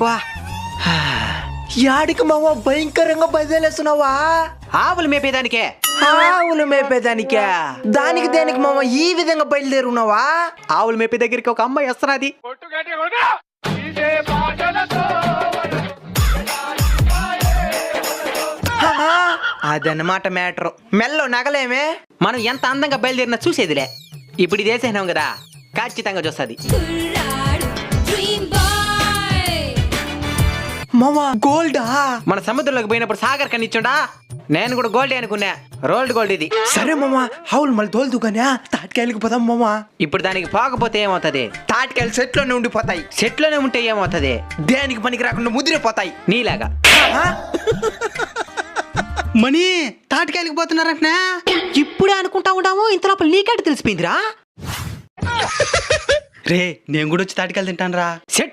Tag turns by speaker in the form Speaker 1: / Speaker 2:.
Speaker 1: వా యాడికి మామ భయంకరంగా బయలుదేరేస్తున్నావా
Speaker 2: ఆవులు మేపేదానికే.
Speaker 1: ఆవులు మేపేదానికే. దానికి దేనికి మామ ఈ విధంగా బయలుదేరున్నావా?
Speaker 2: ఆవులు మేపే దగ్గరికి ఒక అమ్మాయి వస్తున్నది.
Speaker 1: హహా, అదన్నమాట మ్యాటర్. మెల్లో నగలేమే.
Speaker 2: మనం ఎంత అందంగా బయలుదేరినా చూసేదిలే. ఇప్పుడు ఇది వేసేసినాం కదా. ఖచ్చితంగా చూస్తుంది.
Speaker 1: మామ గోల్డా?
Speaker 2: మన సముద్రంలోకి పోయినప్పుడు సాగర్ కనిచ్చుండా నేను కూడా గోల్డ్ అనుకున్నా. రోల్డ్ గోల్డ్ ఇది.
Speaker 1: సరే మామ ఆవులు మళ్ళీ తోలుతూ కానీ తాటికాయలకి పోదాం మామ
Speaker 2: ఇప్పుడు దానికి పోకపోతే ఏమవుతుంది?
Speaker 1: తాటికాయలు సెట్లోనే ఉండిపోతాయి.
Speaker 2: చెట్లోనే ఉంటే ఏమవుతుంది?
Speaker 1: దేనికి పనికి రాకుండా ముదిరిపోతాయి.
Speaker 2: నీలాగా?
Speaker 3: మణి తాటికాయలకి పోతున్నారంటనా?
Speaker 2: ఇప్పుడే అనుకుంటా ఉండాము ఇంత లోపల నీకేట తెలిసిపోయిందిరా?
Speaker 3: రే నేను కూడా వచ్చి తాటికాయలు తింటాను రా
Speaker 2: సెట్